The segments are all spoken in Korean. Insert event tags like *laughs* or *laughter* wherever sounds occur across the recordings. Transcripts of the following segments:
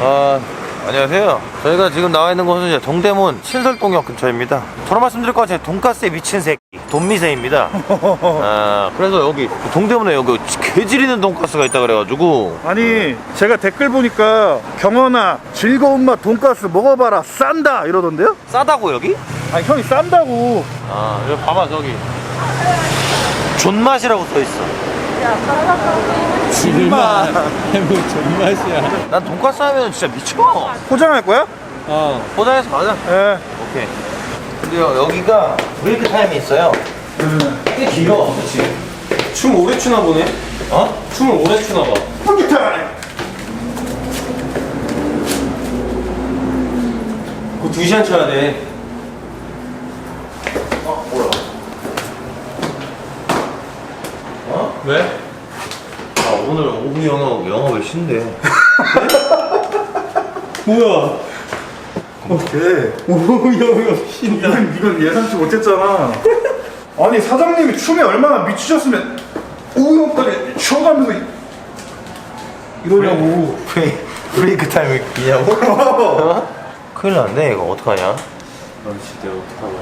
아, 안녕하세요. 저희가 지금 나와 있는 곳은 이제 동대문 신설동역 근처입니다. 저런 말씀드릴 것 같아요. 돈가스에 미친 새끼. 돈미세입니다. *laughs* 아, 그래서 여기 동대문에 여기 개지리는 돈가스가 있다 그래가지고 아니 제가 댓글 보니까 경원아 즐거운 맛 돈가스 먹어봐라 싼다 이러던데요? 싸다고 여기? 아니 형이 싼다고 아, 여기 봐봐 저기. 존맛이라고 써 있어. 질맛 뭐 존맛이야 난 돈가스 하면 진짜 미쳐. 포장할 거야? 어 포장해서 가자. 예 오케이. 근데 여- 여기가 브레이크 타임이 있어요. 꽤 길어, 그치? 춤 오래 추나 보네 어? 춤을 오래 추나 봐 그거 2시간 쳐야 돼 어, 뭐야? 어? 왜? 아, 오늘 오후 영어, 영어 왜 쉰대? *laughs* 뭐야 오케이 오영영 신다 이건, 이건 예상치 못했잖아 아니 사장님이 춤에 얼마나 미치셨으면 우영까지 쉬어가면서 이- 이러냐고 브레이, 브레이크 타임이 기냐고? 어? *laughs* 큰일 났네, 이거. 어떡하냐? 넌 진짜 어떡하냐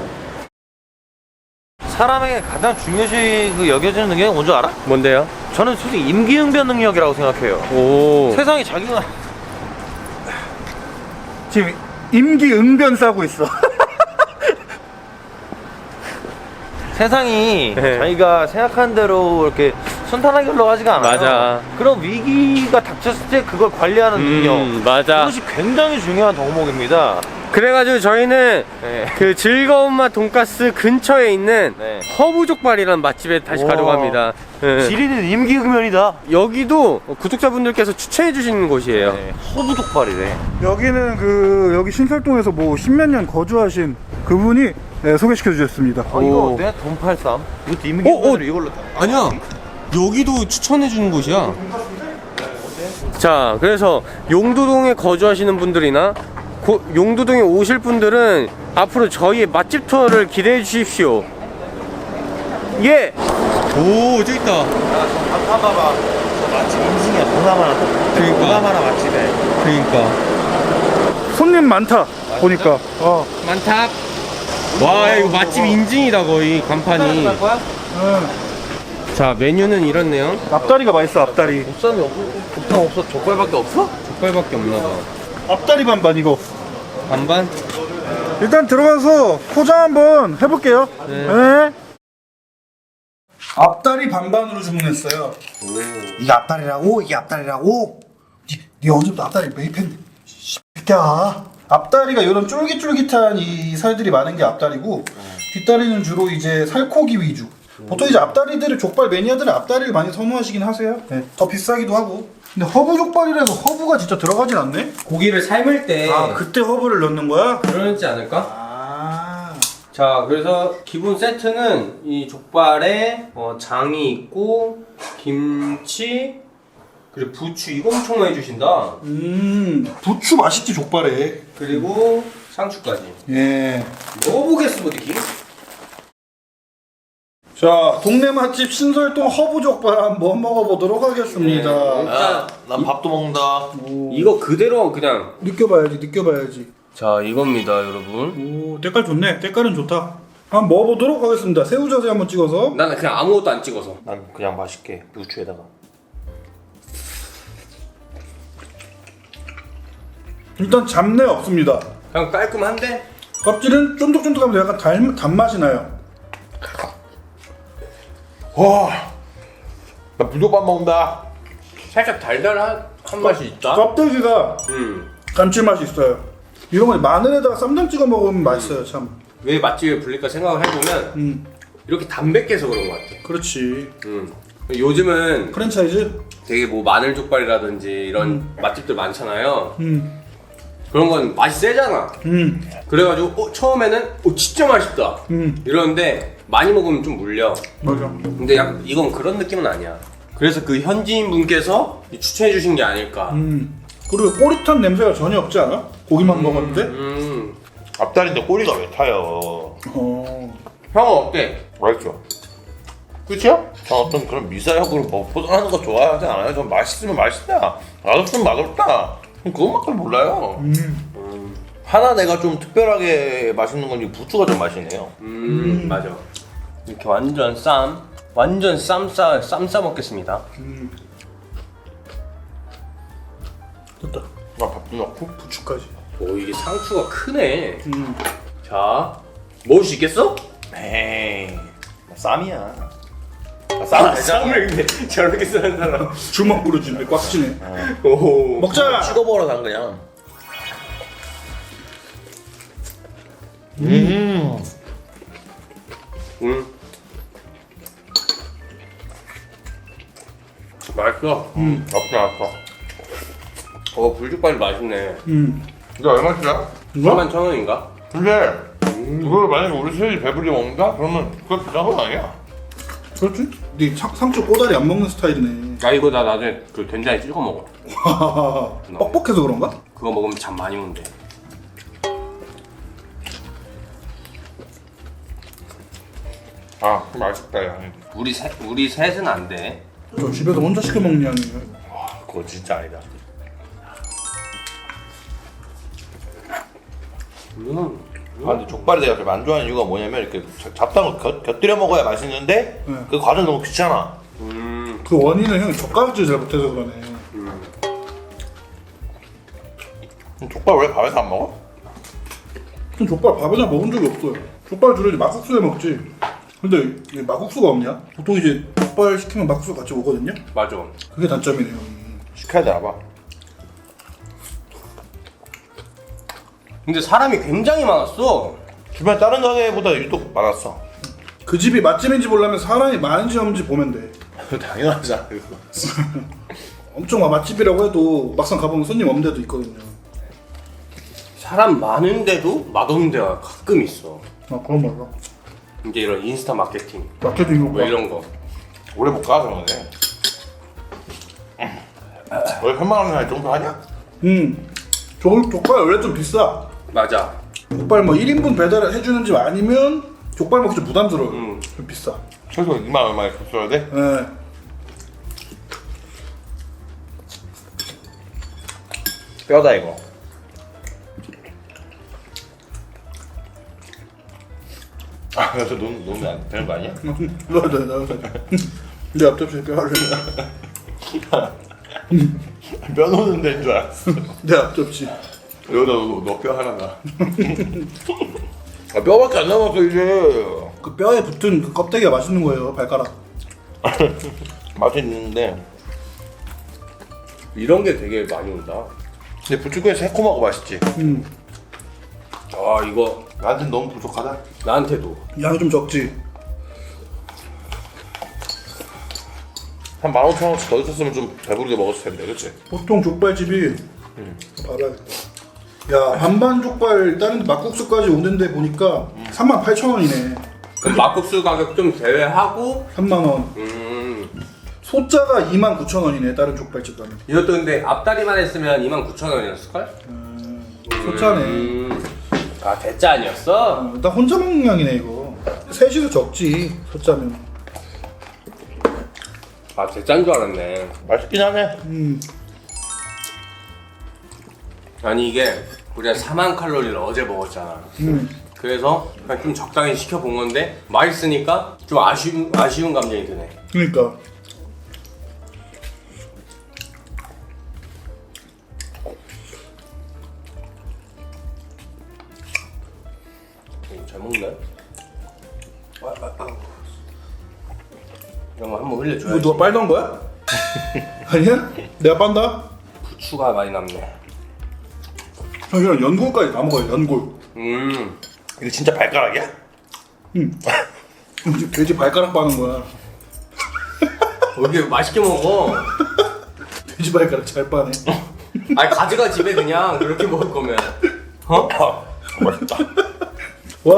사람에게 가장 중요시 그 여겨지는 능력이 뭔지 알아? 뭔데요? 저는 솔직히 임기응변 능력이라고 생각해요. 오 세상에 자기가 지금 임기응변 싸고 있어 세상이 *laughs* 네. 자기가 생각하는 대로 이렇게 순탄하게 흘러가지가 않아요. 맞아. 그럼 위기가 닥쳤을 때 그걸 관리하는 능력. 음 맞아 그것이 굉장히 중요한 덕목입니다. 그래가지고 저희는 네. 그 즐거운 맛 돈가스 근처에 있는 네. 허브족발이라는 맛집에 다시 우와. 가져갑니다 예. 지리는 임기응변이다. 여기도 구독자분들께서 추천해 주시는 곳이에요 네. 허브족발이래. 여기는 그 여기 신설동에서 뭐 십몇 년 거주하신 그분이 네, 소개시켜 주셨습니다 어, 이거 오. 어때? 돈팔삼. 이것도 어, 어. 임기응변으로 이걸로. 아니야 여기도 추천해 주는 곳이야 자 그래서 용두동에 거주하시는 분들이나 고- 용두동에 오실 분들은 앞으로 저희의 맛집 투어를 기대해 주십시오 예! 오 저기 있다 한번 봐봐. 맛집 인증이야. 동남아나 또. 그러니까. 동남아나 맛집에. 그러니까 손님 많다 보니까 어. 많다 와 야, 이거 맛집 인증이다 거의 간판이 거야? 자 메뉴는 이렇네요 앞다리가 맛있어 앞다리 보쌈이 없고 곱창 없어. 족발밖에 없어? 족발밖에 없나 봐 앞다리 반반 이거 반반? 일단 들어가서 포장 한번 해볼게요 네. 네. 앞다리 반반으로 주문했어요 이게 앞다리라고? 이게 앞다리라고? 니, 니 언제부터 앞다리 매입했는데 새끼야 앞다리가 이런 쫄깃쫄깃한 이 살들이 많은 게 앞다리고 뒷다리는 주로 이제 살코기 위주 보통 이제 앞다리들을 족발 매니아들은 앞다리를 많이 선호하시긴 하세요 네. 더 비싸기도 하고 근데 허브 족발이라서 허브가 진짜 들어가진 않네 고기를 삶을 때 아 그때 허브를 넣는 거야? 그러지 않을까? 아 자 그래서 기본 세트는 이 족발에 어, 장이 있고 김치 그리고 부추 이거 엄청 많이 주신다 음, 부추 맛있지 족발에 그리고 상추까지 예. 먹어보겠습니다 기 자 동네 맛집 신설동 허브 족발 한번 먹어보도록 하겠습니다. 야, 난 밥도 먹는다. 이거 그대로 그냥 느껴봐야지 느껴봐야지. 자 이겁니다 여러분. 오 때깔 좋네. 때깔은 좋다. 한번 먹어보도록 하겠습니다. 새우젓에 한번 찍어서. 나는 그냥 아무것도 안 찍어서. 난 그냥 맛있게 부추에다가. 일단 잡내 없습니다. 그냥 깔끔한데? 껍질은 쫀득쫀득하면서 약간 달, 단맛이 나요 와, 나 불족밥 먹는다. 살짝 달달한 한 맛이 있다 껍데기가 음. 감칠맛이 있어요 이런 거 마늘에다가 쌈장 찍어 먹으면 맛있어요 참 왜 맛집에 불릴까 생각을 해보면 음, 이렇게 담백해서 그런 것 같아 그렇지 음. 요즘은 프랜차이즈? 되게 뭐 마늘 족발이라든지 이런 맛집들 많잖아요. 음, 그런 건 맛이 세잖아. 음, 그래가지고 어, 처음에는 어, 진짜 맛있다. 음, 이러는데 많이 먹으면 좀 물려. 맞아 근데 약 이건 그런 느낌은 아니야. 그래서 그 현지인 분께서 추천해 주신 게 아닐까. 음. 그리고 꼬릿한 냄새가 전혀 없지 않아? 고기만 먹었는데? 음. 앞다리인데 꼬리가 왜 타요? 어. 형은 어때? 맛있죠. 끝이야? 저 어떤 그런 미사역으로 뭐 포장하는 거 좋아하지 않아요? 전 맛있으면 맛있다. 맛없으면 맛없다. 그것밖에 몰라요. 하나 내가 좀 특별하게 맛있는 건이 부추가 좀 맛이네요. 음, 맞아. 이렇게 완전 쌈, 완전 쌈싸 쌈싸 먹겠습니다. 됐다. 아, 밥도 넣고. 부추까지. 오 이게 상추가 크네. 음. 자, 먹을 수 있겠어? 에이, 나 쌈이야. 나 쌈, 쌈을 근데 저렇게 쓰는 사람. 주먹으로 준비 꽉 찌네. 오. 먹자. 찍어버려, 난 그냥. 음. 음. 맛있어. 음. 나쁘지 않았어. 어 불죽발이 맛있네. 음. 이거 얼마치야? 이거? 4만 천 원인가? 근데, 이걸 만약에 우리 셋이 배불리 먹는다? 그러면 그거 비싼 건 아니야. 그렇지? 네 상- 상추 꼬다리 안 먹는 스타일이네. 야 이거 나 나중에 그 된장에 찍어 먹어. *laughs* 뻑뻑해서 그런가? 그거 먹으면 잠 많이 온대. 아, 그 맛있다, 야. 우리 셋 우리 셋은 안 돼. 저 집에서 혼자 시켜 먹는 양이에요. 그거 진짜 아니다. 음. 아, 근데 족발이 내가 좀안 좋아하는 이유가 뭐냐면 이렇게 잡담을 곁, 곁들여 먹어야 맛있는데 네. 그 과정 너무 귀찮아. 음. 그 원인은 형이 젓가락질 잘 못해서 그러네. 족발 원래 밥에서 안 먹어? 전 족발 밥에다 먹은 적이 없어요. 족발 주로 이제 막국수에 먹지. 근데 이 막국수가 없냐? 보통 이제 족발 시키면 막국수 같이 오거든요. 맞아. 그게 단점이네요. 시켜야 되나 봐. 근데 사람이 굉장히 많았어. 주변 다른 가게보다 유독 많았어. 그 집이 맛집인지 보려면 사람이 많은지 없는지 보면 돼. *laughs* 당연하잖아. *laughs* 엄청 막 맛집이라고 해도 막상 가보면 손님 없는 데도 있거든요. 사람 많은데도 맛없는 데가 가끔 있어. 아 그런 말로. 이제 이런 인스타 마케팅 마케팅 뭐 효과. 이런 거. 오래 못 가, 그러면. 원래 현망하는 날 정도 하냐? 음. 족, 족발 원래 좀 비싸. 맞아. 족발 뭐 1인분 배달을 해주는 집 아니면 족발 먹기 좀 부담스러워. 음. 좀 비싸. 최소 2만 얼마에 줬어야 돼? 예. 뼈다, 이거. 아, 그래서 놓- 놓으면 안 되는 거 아니야? 넣어야 돼, 넣어야 돼. 내 앞접시에 뼈를. 뼈 놓는 데인 줄 알았어. 내 앞접시. 여기다 너뼈 하나 놔. *laughs* 아, 뼈밖에 안 남았어, 이제. 그 뼈에 붙은 그 껍데기가 맛있는 거예요, 발가락. *laughs* 맛있는데. 이런 게 되게 많이 온다. 근데 부추국이 새콤하고 맛있지. 음. 아 이거 나한테 너무 부족하다. 나한테도. 양이 좀 적지. 한 15,000원씩 더 있었으면 좀 배부르게 먹었을 텐데, 그치? 보통 족발집이 봐라. 야 반반 족발 다른 데 막국수까지 오는데 보니까 3만 8천 원이네. 그럼 막국수 가격 좀 제외하고 3만 원. 음 소자가 2만 9천 원이네 다른 족발집 가면. 이것도 근데 앞다리만 했으면 29,000원이었을걸? 소자네. 음. 아 대짜 아니었어? 어, 나 혼자 먹는 양이네 이거. 셋이서 적지 소자면. 아 대짜인 줄 알았네 맛있긴 하네. 음. 아니 이게 우리가 4만 칼로리를 어제 먹었잖아 음. 그래서 그냥 좀 적당히 시켜본 건데 맛있으니까 좀 아쉬운, 아쉬운 감정이 드네 그러니까. 이런 거 한번 이거 흘려줘야지 누가 빨던 거야? *laughs* 아니야? 내가 빤다? 부추가 많이 남네 형 이런 연골까지 다 먹어요 연골. 음 이거 진짜 발가락이야? *laughs* 돼지 발가락 빠는 거야. 여기 맛있게 먹어 *laughs* 돼지 발가락 잘 빠네. 아니 가져가 집에 그냥 그렇게 먹을 거면 어? 맛있다. 와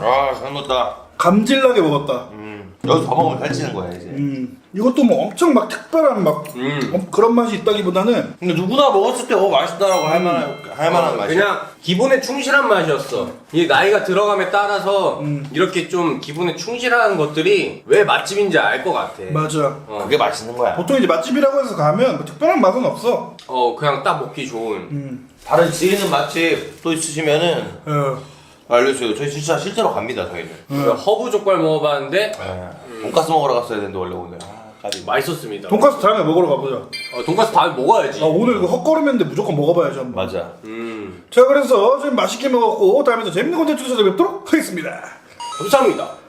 아, 잘 먹었다. 감질나게 먹었다. 음. 여기서 더 먹으면 살찌는 거야 이제 음, 이것도 뭐 엄청 막 특별한 막 음. 어, 그런 맛이 있다기보다는 근데 누구나 먹었을 때 어 맛있다라고 할 만한 할 만한 맛이야 그냥 기본에 충실한 맛이었어. 이 나이가 들어감에 따라서 음. 이렇게 좀 기본에 충실한 것들이 왜 맛집인지 알 것 같아. 맞아. 어. 그게 맛있는 거야 보통 이제 맛집이라고 해서 가면 뭐 특별한 맛은 없어. 어 그냥 딱 먹기 좋은. 음, 다른 지리는 맛집 또 있으시면은 어, 알려주세요 저희 진짜 실제로 갑니다 저희는 그 허브 족발 먹어봤는데 예. 돈가스 먹으러 갔어야 되는데 원래 오늘 아, 까비. 맛있었습니다. 돈까스 다음에 먹으러 가보자. 어, 돈가스 다음에 먹어야지. 아 오늘 이거 헛걸음했는데 무조건 먹어봐야지 한번. 맞아 음자 그래서 좀 맛있게 먹었고 다음에 또 재밌는 콘텐츠로 찾아뵙도록 하겠습니다. 감사합니다.